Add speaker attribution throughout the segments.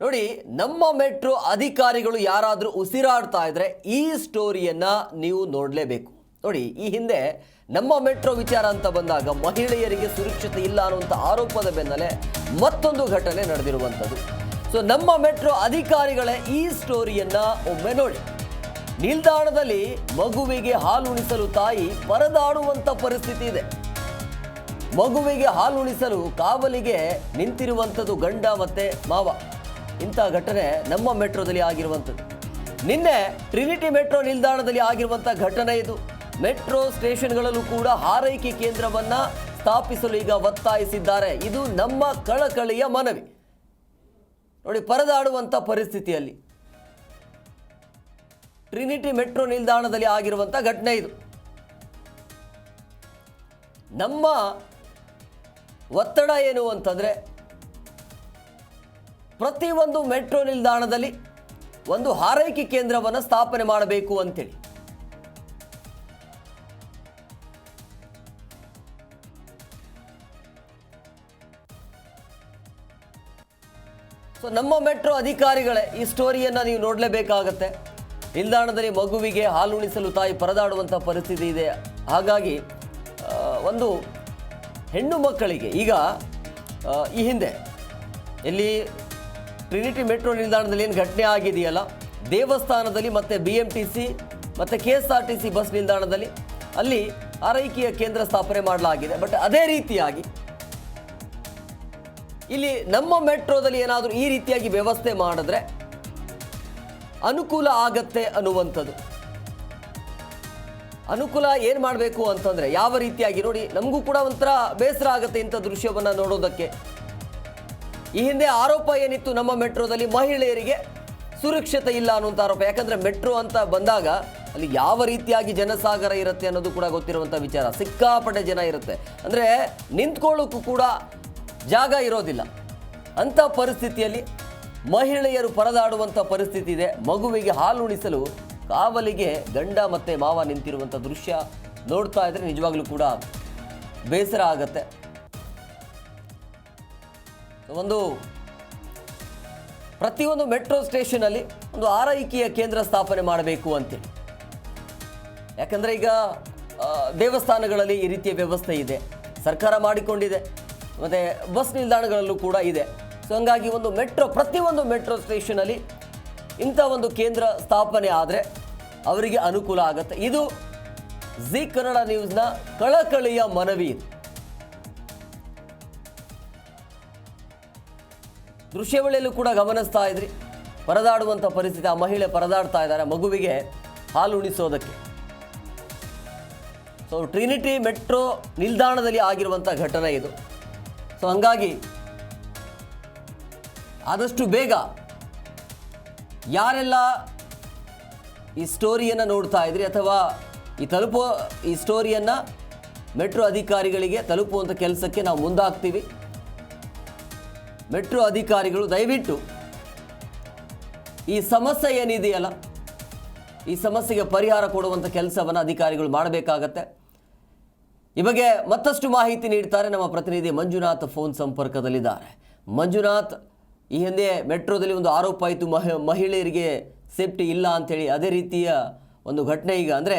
Speaker 1: ನೋಡಿ, ನಮ್ಮ ಮೆಟ್ರೋ ಅಧಿಕಾರಿಗಳು ಯಾರಾದರೂ ಉಸಿರಾಡ್ತಾ ಇದ್ರೆ ಈ ಸ್ಟೋರಿಯನ್ನ ನೀವು ನೋಡಲೇಬೇಕು. ನೋಡಿ, ಈ ಹಿಂದೆ ನಮ್ಮ ಮೆಟ್ರೋ ವಿಚಾರ ಅಂತ ಬಂದಾಗ ಮಹಿಳೆಯರಿಗೆ ಸುರಕ್ಷತೆ ಇಲ್ಲ ಅನ್ನುವಂಥ ಆರೋಪದ ಬೆನ್ನಲ್ಲೇ ಮತ್ತೊಂದು ಘಟನೆ ನಡೆದಿರುವಂಥದ್ದು. ಸೊ ನಮ್ಮ ಮೆಟ್ರೋ ಅಧಿಕಾರಿಗಳೇ ಈ ಸ್ಟೋರಿಯನ್ನ ಒಮ್ಮೆ ನೋಡಿ. ನಿಲ್ದಾಣದಲ್ಲಿ ಮಗುವಿಗೆ ಹಾಲು ಉಣಿಸಲು ತಾಯಿ ಪರದಾಡುವಂಥ ಪರಿಸ್ಥಿತಿ ಇದೆ. ಮಗುವಿಗೆ ಹಾಲು ಉಣಿಸಲು ಕಾವಲಿಗೆ ನಿಂತಿರುವಂಥದ್ದು ಗಂಡ ಮತ್ತೆ ಮಾವ. ಇಂಥ ಘಟನೆ ನಮ್ಮ ಮೆಟ್ರೋದಲ್ಲಿ ಆಗಿರುವಂಥದ್ದು. ನಿನ್ನೆ ಟ್ರಿನಿಟಿ ಮೆಟ್ರೋ ನಿಲ್ದಾಣದಲ್ಲಿ ಆಗಿರುವಂಥ ಘಟನೆ ಇದು. ಮೆಟ್ರೋ ಸ್ಟೇಷನ್ಗಳಲ್ಲೂ ಕೂಡ ಹಾರೈಕೆ ಕೇಂದ್ರವನ್ನು ಸ್ಥಾಪಿಸಲು ಈಗ ಒತ್ತಾಯಿಸಿದ್ದಾರೆ. ಇದು ನಮ್ಮ ಕಳಕಳಿಯ ಮನವಿ. ನೋಡಿ, ಪರದಾಡುವಂಥ ಪರಿಸ್ಥಿತಿಯಲ್ಲಿ ಟ್ರಿನಿಟಿ ಮೆಟ್ರೋ ನಿಲ್ದಾಣದಲ್ಲಿ ಆಗಿರುವಂಥ ಘಟನೆ ಇದು. ನಮ್ಮ ಒತ್ತಡ ಏನು ಅಂತಂದರೆ ಪ್ರತಿಯೊಂದು ಮೆಟ್ರೋ ನಿಲ್ದಾಣದಲ್ಲಿ ಒಂದು ಹಾರೈಕೆ ಕೇಂದ್ರವನ್ನು ಸ್ಥಾಪನೆ ಮಾಡಬೇಕು ಅಂತೇಳಿ. ಸೊ ನಮ್ಮ ಮೆಟ್ರೋ ಅಧಿಕಾರಿಗಳೇ, ಈ ಸ್ಟೋರಿಯನ್ನು ನೀವು ನೋಡಲೇಬೇಕಾಗತ್ತೆ. ನಿಲ್ದಾಣದಲ್ಲಿ ಮಗುವಿಗೆ ಹಾಲುಣಿಸಲು ತಾಯಿ ಪರದಾಡುವಂಥ ಪರಿಸ್ಥಿತಿ ಇದೆ. ಹಾಗಾಗಿ ಒಂದು ಹೆಣ್ಣು ಮಕ್ಕಳಿಗೆ ಈಗ ಈ ಹಿಂದೆ ಎಲ್ಲಿ ಟ್ರಿನಿಟಿ ಮೆಟ್ರೋ ನಿಲ್ದಾಣದಲ್ಲಿ ಏನು ಘಟನೆ ಆಗಿದೆಯಲ್ಲ? ದೇವಸ್ಥಾನದಲ್ಲಿ ಮತ್ತು ಬಿ ಎಂ ಟಿ ಸಿ ಮತ್ತು K S R T C bus ನಿಲ್ದಾಣದಲ್ಲಿ ಅಲ್ಲಿ ಆರೈಕೆಯ ಕೇಂದ್ರ ಸ್ಥಾಪನೆ ಮಾಡಲಾಗಿದೆ. ಬಟ್ ಅದೇ ರೀತಿಯಾಗಿ ಇಲ್ಲಿ ನಮ್ಮ ಮೆಟ್ರೋದಲ್ಲಿ ಏನಾದರೂ ಈ ರೀತಿಯಾಗಿ ವ್ಯವಸ್ಥೆ ಮಾಡಿದ್ರೆ ಅನುಕೂಲ ಆಗತ್ತೆ ಅನ್ನುವಂಥದ್ದು. ಅನುಕೂಲ ಏನು ಮಾಡಬೇಕು ಅಂತಂದರೆ ಯಾವ ರೀತಿಯಾಗಿ ನೋಡಿ, ನಮಗೂ ಕೂಡ ಒಂಥರ ಬೇಸರ ಆಗುತ್ತೆ ಇಂಥ ದೃಶ್ಯವನ್ನು ನೋಡೋದಕ್ಕೆ. ಈ ಹಿಂದೆ ಆರೋಪ ಏನಿತ್ತು ನಮ್ಮ ಮೆಟ್ರೋದಲ್ಲಿ ಮಹಿಳೆಯರಿಗೆ ಸುರಕ್ಷತೆ ಇಲ್ಲ ಅನ್ನುವಂಥ ಆರೋಪ. ಯಾಕಂದರೆ ಮೆಟ್ರೋ ಅಂತ ಬಂದಾಗ ಅಲ್ಲಿ ಯಾವ ರೀತಿಯಾಗಿ ಜನಸಾಗರ ಇರುತ್ತೆ ಅನ್ನೋದು ಕೂಡ ಗೊತ್ತಿರುವಂಥ ವಿಚಾರ. ಸಿಕ್ಕಾಪಟ್ಟೆ ಜನ ಇರುತ್ತೆ. ಅಂದರೆ ನಿಂತ್ಕೊಳ್ಳೋಕ್ಕೂ ಕೂಡ ಜಾಗ ಇರೋದಿಲ್ಲ. ಅಂಥ ಪರಿಸ್ಥಿತಿಯಲ್ಲಿ ಮಹಿಳೆಯರು ಪರದಾಡುವಂಥ ಪರಿಸ್ಥಿತಿ ಇದೆ. ಮಗುವಿಗೆ ಹಾಲು ಉಣಿಸಲು ಕಾವಲಿಗೆ ಗಂಡ ಮತ್ತು ಮಾವ ನಿಂತಿರುವಂಥ ದೃಶ್ಯ ನೋಡ್ತಾ ಇದ್ರೆ ನಿಜವಾಗ್ಲೂ ಕೂಡ ಬೇಸರ ಆಗತ್ತೆ. ಒಂದು ಪ್ರತಿಯೊಂದು ಮೆಟ್ರೋ ಸ್ಟೇಷನಲ್ಲಿ ಒಂದು ಆರೈಕೆಯ ಕೇಂದ್ರ ಸ್ಥಾಪನೆ ಮಾಡಬೇಕು ಅಂತೇಳಿ ಯಾಕಂದರೆ ಈಗ ದೇವಸ್ಥಾನಗಳಲ್ಲಿ ಈ ರೀತಿಯ ವ್ಯವಸ್ಥೆ ಇದೆ. ಸರ್ಕಾರ ಮಾಡಿಕೊಂಡಿದೆ. ಮತ್ತು ಬಸ್ ನಿಲ್ದಾಣಗಳಲ್ಲೂ ಕೂಡ ಇದೆ. ಸೊ ಹಂಗಾಗಿ ಒಂದು ಮೆಟ್ರೋ, ಪ್ರತಿಯೊಂದು ಮೆಟ್ರೋ ಸ್ಟೇಷನಲ್ಲಿ ಇಂಥ ಒಂದು ಕೇಂದ್ರ ಸ್ಥಾಪನೆ ಆದರೆ ಅವರಿಗೆ ಅನುಕೂಲ ಆಗುತ್ತೆ. ಇದು ಜಿ ಕನ್ನಡ ನ್ಯೂಸ್ನ ಕಳಕಳಿಯ ಮನವಿ ಇದು. ದೃಶ್ಯಾವಳಿಯಲ್ಲೂ ಕೂಡ ಗಮನಿಸ್ತಾ ಇದ್ರಿ. ಪರದಾಡುವಂಥ ಪರಿಸ್ಥಿತಿ ಆ ಮಹಿಳೆ ಪರದಾಡ್ತಾ ಇದ್ದಾರೆ ಮಗುವಿಗೆ ಹಾಲು ಉಣಿಸೋದಕ್ಕೆ. ಸೊ ಟ್ರಿನಿಟಿ ಮೆಟ್ರೋ ನಿಲ್ದಾಣದಲ್ಲಿ ಆಗಿರುವಂಥ ಘಟನೆ ಇದು. ಸೊ ಹಂಗಾಗಿ ಆದಷ್ಟು ಬೇಗ ಯಾರೆಲ್ಲ ಈ ಸ್ಟೋರಿಯನ್ನು ನೋಡ್ತಾ ಇದ್ರಿ ಅಥವಾ ಈ ತಲುಪೋ ಈ ಸ್ಟೋರಿಯನ್ನು ಮೆಟ್ರೋ ಅಧಿಕಾರಿಗಳಿಗೆ ತಲುಪುವಂಥ ಕೆಲಸಕ್ಕೆ ನಾವು ಮುಂದಾಗ್ತೀವಿ. ಮೆಟ್ರೋ ಅಧಿಕಾರಿಗಳು ದಯವಿಟ್ಟು ಈ ಸಮಸ್ಯೆ ಏನಿದೆಯಲ್ಲ, ಈ ಸಮಸ್ಯೆಗೆ ಪರಿಹಾರ ಕೊಡುವಂಥ ಕೆಲಸವನ್ನು ಅಧಿಕಾರಿಗಳು ಮಾಡಬೇಕಾಗತ್ತೆ. ಈ ಬಗ್ಗೆ ಮತ್ತಷ್ಟು ಮಾಹಿತಿ ನೀಡ್ತಾರೆ ನಮ್ಮ ಪ್ರತಿನಿಧಿ ಮಂಜುನಾಥ್ ಫೋನ್ ಸಂಪರ್ಕದಲ್ಲಿದ್ದಾರೆ. ಮಂಜುನಾಥ್, ಈ ಹಿಂದೆ ಮೆಟ್ರೋದಲ್ಲಿ ಒಂದು ಆರೋಪ ಆಯಿತು, ಮಹಿ, ಮಹಿಳೆಯರಿಗೆ ಸೇಫ್ಟಿ ಇಲ್ಲ ಅಂಥೇಳಿ. ಅದೇ ರೀತಿಯ ಒಂದು ಘಟನೆ ಈಗ ಅಂದರೆ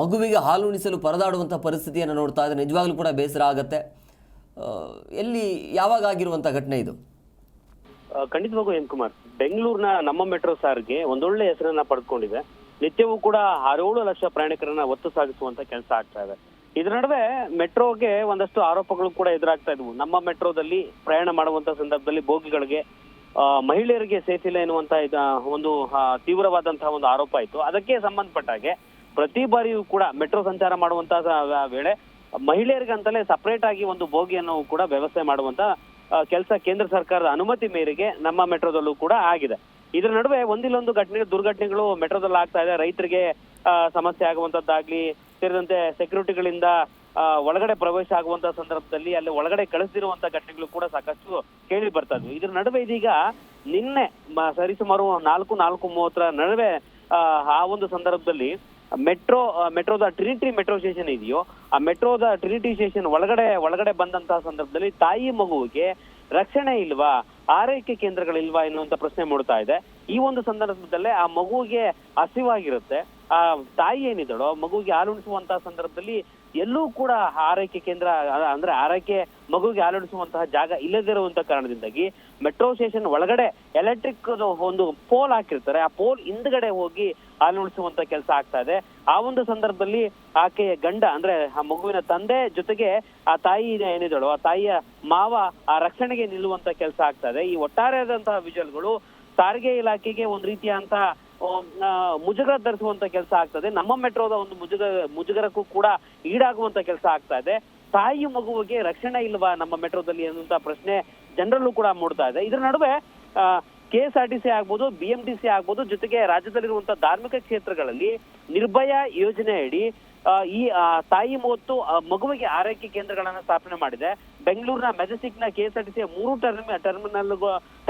Speaker 1: ಮಗುವಿಗೆ ಹಾಲುಣಿಸಲು ಪರದಾಡುವಂಥ ಪರಿಸ್ಥಿತಿಯನ್ನು ನೋಡ್ತಾ ಇದ್ದರೆ. ನಿಜವಾಗ್ಲೂ ಕೂಡ ಬೇಸರ ಆಗುತ್ತೆ. ಎಲ್ಲಿ ಯಾವಾಗ ಆಗಿರುವಂಥ ಘಟನೆ ಇದು?
Speaker 2: ಖಂಡಿತವಾಗೂ ಎಂ ಕುಮಾರ್. ಬೆಂಗಳೂರಿನ ನಮ್ಮ ಮೆಟ್ರೋ ಸಾರಿಗೆ ಒಂದೊಳ್ಳೆ ಹೆಸರನ್ನ ಪಡೆದುಕೊಂಡಿದೆ. ನಿತ್ಯವೂ ಕೂಡ ಆರೇಳು ಲಕ್ಷ ಪ್ರಯಾಣಿಕರನ್ನ ಒತ್ತು ಸಾಗಿಸುವಂತ ಕೆಲಸ ಆಗ್ತಾ ಇದೆ. ಇದರ ನಡುವೆ ಮೆಟ್ರೋಗೆ ಒಂದಷ್ಟು ಆರೋಪಗಳು ಕೂಡ ಎದುರಾಗ್ತಾ ಇದ್ವು. ನಮ್ಮ ಮೆಟ್ರೋದಲ್ಲಿ ಪ್ರಯಾಣ ಮಾಡುವಂತ ಸಂದರ್ಭದಲ್ಲಿ ಬೋಗಿಗಳಿಗೆ ಮಹಿಳೆಯರಿಗೆ ಸೇತಿಲ್ಲ ಎನ್ನುವಂತ ಒಂದು ತೀವ್ರವಾದಂತಹ ಒಂದು ಆರೋಪ ಇತ್ತು. ಅದಕ್ಕೆ ಸಂಬಂಧಪಟ್ಟ ಹಾಗೆ ಪ್ರತಿ ಬಾರಿಯೂ ಕೂಡ ಮೆಟ್ರೋ ಸಂಚಾರ ಮಾಡುವಂತ ವೇಳೆ ಮಹಿಳೆಯರಿಗಂತಲೇ ಸಪರೇಟ್ ಆಗಿ ಒಂದು ಬೋಗಿಯನ್ನು ಕೂಡ ವ್ಯವಸ್ಥೆ ಮಾಡುವಂತ ಕೆಲಸ ಕೇಂದ್ರ ಸರ್ಕಾರದ ಅನುಮತಿ ಮೇರೆಗೆ ನಮ್ಮ ಮೆಟ್ರೋದಲ್ಲೂ ಕೂಡ ಆಗಿದೆ. ಇದರ ನಡುವೆ ಒಂದಿಲ್ಲೊಂದು ಘಟನೆ, ದುರ್ಘಟನೆಗಳು ಮೆಟ್ರೋದಲ್ಲಿ ಆಗ್ತಾ ಇದೆ. ರೈತರಿಗೆ ಸಮಸ್ಯೆ ಆಗುವಂತದ್ದಾಗ್ಲಿ, ಸೇರಿದಂತೆ ಸೆಕ್ಯೂರಿಟಿಗಳಿಂದ ಒಳಗಡೆ ಪ್ರವೇಶ ಆಗುವಂತ ಸಂದರ್ಭದಲ್ಲಿ ಅಲ್ಲಿ ಒಳಗಡೆ ಕಳಿಸಿರುವಂತ ಘಟನೆಗಳು ಕೂಡ ಸಾಕಷ್ಟು ಕೇಳಿ ಬರ್ತಾ ಇದ್ವು. ಇದ್ರ ನಡುವೆ ಇದೀಗ ನಿನ್ನೆ ಸರಿಸುಮಾರು ನಾಲ್ಕು ನಾಲ್ಕು ಮೂವತ್ತರ ನಡುವೆ ಆ ಒಂದು ಸಂದರ್ಭದಲ್ಲಿ ಮೆಟ್ರೋ ಮೆಟ್ರೋದ ಟ್ರಿನಿಟಿ ಮೆಟ್ರೋ ಸ್ಟೇಷನ್ ಇದೆಯೋ, ಆ ಮೆಟ್ರೋದ ಟ್ರಿನಿಟಿ ಸ್ಟೇಷನ್ ಒಳಗಡೆ ಒಳಗಡೆ ಬಂದಂತಹ ಸಂದರ್ಭದಲ್ಲಿ ತಾಯಿ ಮಗುವಿಗೆ ರಕ್ಷಣೆ ಇಲ್ವಾ, ಆರೈಕೆ ಕೇಂದ್ರಗಳಿಲ್ವಾ ಎನ್ನುವಂತ ಪ್ರಶ್ನೆ ಮೂಡ್ತಾ ಇದೆ. ಈ ಒಂದು ಸಂದರ್ಭದಲ್ಲೇ ಆ ಮಗುವಿಗೆ ಹಸಿವಾಗಿರುತ್ತೆ. ಆ ತಾಯಿ ಏನಿದಳೋ ಮಗುವಿಗೆ ಹಾಲುಣಿಸುವಂತಹ ಸಂದರ್ಭದಲ್ಲಿ ಎಲ್ಲೂ ಕೂಡ ಆರೈಕೆ ಕೇಂದ್ರ, ಅಂದ್ರೆ ಆರೈಕೆ, ಮಗುವಿಗೆ ಹಾಲುಣಿಸುವಂತಹ ಜಾಗ ಇಲ್ಲದಿರುವಂತ ಕಾರಣದಿಂದಾಗಿ ಮೆಟ್ರೋ ಸ್ಟೇಷನ್ ಒಳಗಡೆ ಎಲೆಕ್ಟ್ರಿಕ್ ಒಂದು ಪೋಲ್ ಹಾಕಿರ್ತಾರೆ. ಆ ಪೋಲ್ ಹಿಂದ್ಗಡೆ ಹೋಗಿ ಹಾಲುಣಿಸುವಂತ ಕೆಲಸ ಆಗ್ತಾ ಇದೆ. ಆ ಒಂದು ಸಂದರ್ಭದಲ್ಲಿ ಆಕೆಯ ಗಂಡ ಅಂದ್ರೆ ಆ ಮಗುವಿನ ತಂದೆ ಜೊತೆಗೆ ಆ ತಾಯಿ ಏನಿದಳು ಆ ತಾಯಿಯ ಮಾವ ಆ ರಕ್ಷಣೆಗೆ ನಿಲ್ಲುವಂತ ಕೆಲಸ ಆಗ್ತಾ ಇದೆ. ಈ ಒಟ್ಟಾರೆಯಾದಂತಹ ವಿಜುವಲ್ಗಳು ಸಾರಿಗೆ ಇಲಾಖೆಗೆ ಒಂದ್ ರೀತಿಯಂತಹ ಆ, ಮುಜುಗರ ಧರಿಸುವಂತ ಕೆಲಸ ಆಗ್ತದೆ ನಮ್ಮ ಮೆಟ್ರೋದ ಒಂದು ಮುಜುಗ ಮುಜುಗರಕ್ಕೂ ಕೂಡ ಈಡಾಗುವಂತ ಕೆಲಸ ಆಗ್ತಾ ಇದೆ. ತಾಯಿ ಮಗುವಿಗೆ ರಕ್ಷಣೆ ಇಲ್ವಾ ನಮ್ಮ ಮೆಟ್ರೋದಲ್ಲಿ ಅನ್ನುವಂತ ಪ್ರಶ್ನೆ ಜನರಲ್ಲೂ ಕೂಡ ಮೂಡ್ತಾ ಇದೆ. ಇದರ ನಡುವೆ K S R T C ಆಗ್ಬೋದು ಬಿ ಎಂ ಟಿ ಸಿ ಆಗ್ಬೋದು, ಜೊತೆಗೆ ರಾಜ್ಯದಲ್ಲಿರುವಂತಹ ಧಾರ್ಮಿಕ ಕ್ಷೇತ್ರಗಳಲ್ಲಿ ನಿರ್ಭಯ ಯೋಜನೆಯಡಿ ಈ ತಾಯಿ ಮತ್ತು ಮಗುವಿಗೆ ಆರೈಕೆ ಕೇಂದ್ರಗಳನ್ನ ಸ್ಥಾಪನೆ ಮಾಡಿದೆ. ಬೆಂಗಳೂರಿನ ಮೆಜೆಸ್ಟಿಕ್ನ K S R T C ಮೂರು ಟರ್ಮಿ ಟರ್ಮಿನಲ್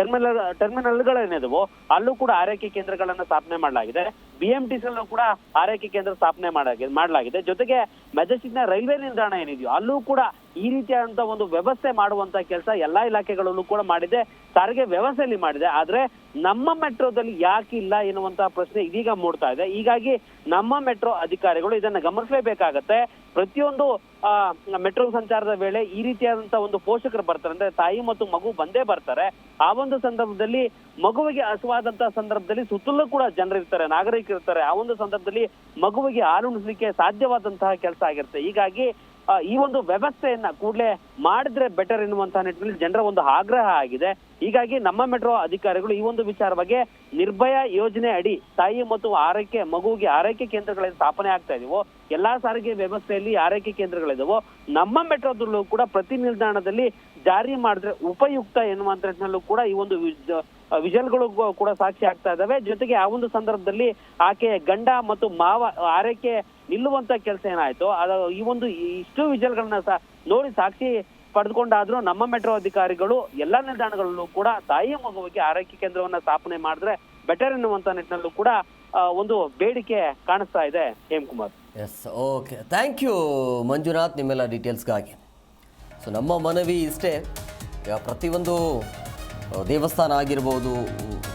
Speaker 2: ಟರ್ಮಿನಲ್ ಟರ್ಮಿನಲ್ಗಳೇನಿದವು ಅಲ್ಲೂ ಕೂಡ ಆರೈಕೆ ಕೇಂದ್ರಗಳನ್ನ ಸ್ಥಾಪನೆ ಮಾಡಲಾಗಿದೆ. ಬಿ ಎಂ ಟಿ ಸಿ ಕೂಡ ಆರೈಕೆ ಕೇಂದ್ರ ಸ್ಥಾಪನೆ ಮಾಡಲಾಗಿದೆ ಮಾಡಲಾಗಿದೆ. ಜೊತೆಗೆ ಮೆಜೆಸ್ಟಿಕ್ನ ರೈಲ್ವೆ ನಿಲ್ದಾಣ ಏನಿದೆಯೋ, ಅಲ್ಲೂ ಕೂಡ ಈ ರೀತಿಯಾದಂತ ಒಂದು ವ್ಯವಸ್ಥೆ ಮಾಡುವಂತ ಕೆಲಸ ಎಲ್ಲಾ ಇಲಾಖೆಗಳಲ್ಲೂ ಕೂಡ ಮಾಡಿದೆ. ಸಾರಿಗೆ ವ್ಯವಸ್ಥೆಯಲ್ಲಿ ಮಾಡಿದೆ. ಆದ್ರೆ ನಮ್ಮ ಮೆಟ್ರೋದಲ್ಲಿ ಯಾಕೆ ಇಲ್ಲ ಎನ್ನುವಂತಹ ಪ್ರಶ್ನೆ ಇದೀಗ ಮೂಡ್ತಾ ಇದೆ. ಹೀಗಾಗಿ ನಮ್ಮ ಮೆಟ್ರೋ ಅಧಿಕಾರಿಗಳು ಇದನ್ನ ಗಮನಿಸಲೇಬೇಕಾಗತ್ತೆ. ಪ್ರತಿಯೊಂದು ಮೆಟ್ರೋ ಸಂಚಾರದ ವೇಳೆ ಈ ರೀತಿಯಾದಂತ ಒಂದು ಪೋಷಕರು ಬರ್ತಾರೆ. ಅಂದ್ರೆ ತಾಯಿ ಮತ್ತು ಮಗು ಬಂದೇ ಬರ್ತಾರೆ. ಆ ಒಂದು ಸಂದರ್ಭದಲ್ಲಿ ಮಗುವಿಗೆ ಹಸುವಾದಂತಹ ಸಂದರ್ಭದಲ್ಲಿ ಸುತ್ತಲೂ ಕೂಡ ಜನರಿರ್ತಾರೆ ನಾಗರಿಕರು ಇರ್ತಾರೆ. ಆ ಒಂದು ಸಂದರ್ಭದಲ್ಲಿ ಮಗುವಿಗೆ ಹಾಲುಣಿಸ್ಲಿಕ್ಕೆ ಸಾಧ್ಯವಾದಂತಹ ಕೆಲಸ ಆಗಿರುತ್ತೆ. ಹೀಗಾಗಿ ಈ ಒಂದು ವ್ಯವಸ್ಥೆಯನ್ನ ಕೂಡಲೇ ಮಾಡಿದ್ರೆ ಬೆಟರ್ ಎನ್ನುವಂತಹ ನಿಟ್ಟಿನಲ್ಲಿ ಜನರ ಒಂದು ಆಗ್ರಹ ಆಗಿದೆ. ಹೀಗಾಗಿ ನಮ್ಮ ಮೆಟ್ರೋ ಅಧಿಕಾರಿಗಳು ಈ ಒಂದು ವಿಚಾರ ಬಗ್ಗೆ ನಿರ್ಭಯ ಯೋಜನೆ ಅಡಿ ತಾಯಿ ಮತ್ತು ಆರೈಕೆ, ಮಗುವಿಗೆ ಆರೈಕೆ ಕೇಂದ್ರಗಳಲ್ಲಿ ಸ್ಥಾಪನೆ ಆಗ್ತಾ ಇದೀವೋ ಎಲ್ಲಾ ಸಾರಿಗೆ ವ್ಯವಸ್ಥೆಯಲ್ಲಿ ಆರೈಕೆ ಕೇಂದ್ರಗಳಿದಾವೋ, ನಮ್ಮ ಮೆಟ್ರೋದಲ್ಲೂ ಕೂಡ ಪ್ರತಿ ನಿಲ್ದಾಣದಲ್ಲಿ ಜಾರಿ ಮಾಡಿದ್ರೆ ಉಪಯುಕ್ತ ಎನ್ನುವಂತ ನಿಟ್ಟಿನಲ್ಲೂ ಕೂಡ ಈ ಒಂದು ವಿಜಲ್ ವಿಜಲ್ಗಳು ಕೂಡ ಸಾಕ್ಷಿ ಆಗ್ತಾ ಇದಾವೆ. ಜೊತೆಗೆ ಆ ಒಂದು ಸಂದರ್ಭದಲ್ಲಿ ಆಕೆ ಗಂಡ ಮತ್ತು ಮಾವ ಆರೈಕೆ ನಿಲ್ಲುವಂತ ಕೆಲಸ ಏನಾಯ್ತು, ಅದು ಈ ಒಂದು ಇಷ್ಟು ವಿಜಲ್ಗಳನ್ನ ಸಹ ನೋಡಿ ಸಾಕ್ಷಿ ಪಡೆದುಕೊಂಡಾದ್ರೂ ನಮ್ಮ ಮೆಟ್ರೋ ಅಧಿಕಾರಿಗಳು ಎಲ್ಲಾ ನಿಲ್ದಾಣಗಳಲ್ಲೂ ಕೂಡ ತಾಯಿಯ ಮಗುವಿಗೆ ಆರೈಕೆ ಕೇಂದ್ರವನ್ನ ಸ್ಥಾಪನೆ ಮಾಡಿದ್ರೆ ಬೆಟರ್ ಎನ್ನುವಂತ ನಿಟ್ಟಿನಲ್ಲೂ ಕೂಡ ಒಂದು ಬೇಡಿಕೆ ಕಾಣಿಸ್ತಾ ಇದೆ Hem Kumar
Speaker 1: S okay thank you Manjunath, ನಿಮ್ಮೆಲ್ಲ ಡೀಟೇಲ್ಸ್ಗಾಗಿ ಸೊ ನಮ್ಮ ಮನವಿ ಇಷ್ಟೇ. ಪ್ರತಿಯೊಂದು ದೇವಸ್ಥಾನ ಆಗಿರ್ಬೋದು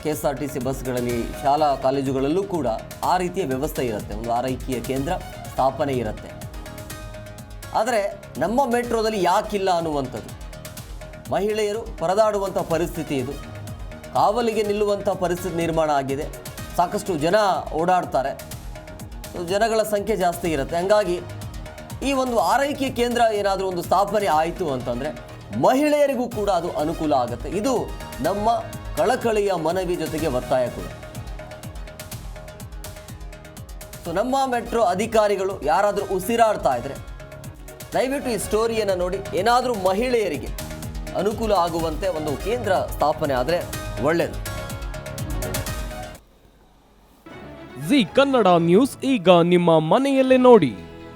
Speaker 1: K S R T C ಬಸ್ಗಳಲ್ಲಿ ಶಾಲಾ ಕಾಲೇಜುಗಳಲ್ಲೂ ಕೂಡ ಆ ರೀತಿಯ ವ್ಯವಸ್ಥೆ ಇರುತ್ತೆ. ಒಂದು ಆರೈಕೆಯ ಕೇಂದ್ರ ಸ್ಥಾಪನೆ ಇರುತ್ತೆ. ಆದರೆ, ನಮ್ಮ ಮೆಟ್ರೋದಲ್ಲಿ ಯಾಕಿಲ್ಲ ಅನ್ನುವಂಥದ್ದು. ಮಹಿಳೆಯರು ಪರದಾಡುವಂಥ ಪರಿಸ್ಥಿತಿ ಇದು. ಕಾವಲಿಗೆ ನಿಲ್ಲುವಂಥ ಪರಿಸ್ಥಿತಿ ನಿರ್ಮಾಣ ಆಗಿದೆ. ಸಾಕಷ್ಟು ಜನ ಓಡಾಡ್ತಾರೆ. ಜನಗಳ ಸಂಖ್ಯೆ ಜಾಸ್ತಿ ಇರುತ್ತೆ. ಹಂಗಾಗಿ ಈ ಒಂದು ಆರೈಕೆ ಕೇಂದ್ರ ಏನಾದರೂ ಒಂದು ಸ್ಥಾಪನೆ ಆಯಿತು ಅಂತಂದರೆ ಮಹಿಳೆಯರಿಗೂ ಕೂಡ ಅದು ಅನುಕೂಲ ಆಗುತ್ತೆ. ಇದು ನಮ್ಮ ಕಳಕಳಿಯ ಮನವಿ ಜೊತೆಗೆ ಒತ್ತಾಯ ಕೂಡ. ಸೊ ನಮ್ಮ ಮೆಟ್ರೋ ಅಧಿಕಾರಿಗಳು ಯಾರಾದರೂ ಉಸಿರಾಡ್ತಾ ಇದ್ರೆ ದಯವಿಟ್ಟು ಈ ಸ್ಟೋರಿಯನ್ನು ನೋಡಿ. ಏನಾದರೂ ಮಹಿಳೆಯರಿಗೆ ಅನುಕೂಲ ಆಗುವಂತೆ ಒಂದು ಕೇಂದ್ರ ಸ್ಥಾಪನೆ ಆದರೆ ಒಳ್ಳೆಯದು
Speaker 3: ಜಿ ಕನ್ನಡ ನ್ಯೂಸ್ ಈಗ ನಿಮ್ಮ ಮನೆಯಲ್ಲೇ ನೋಡಿ.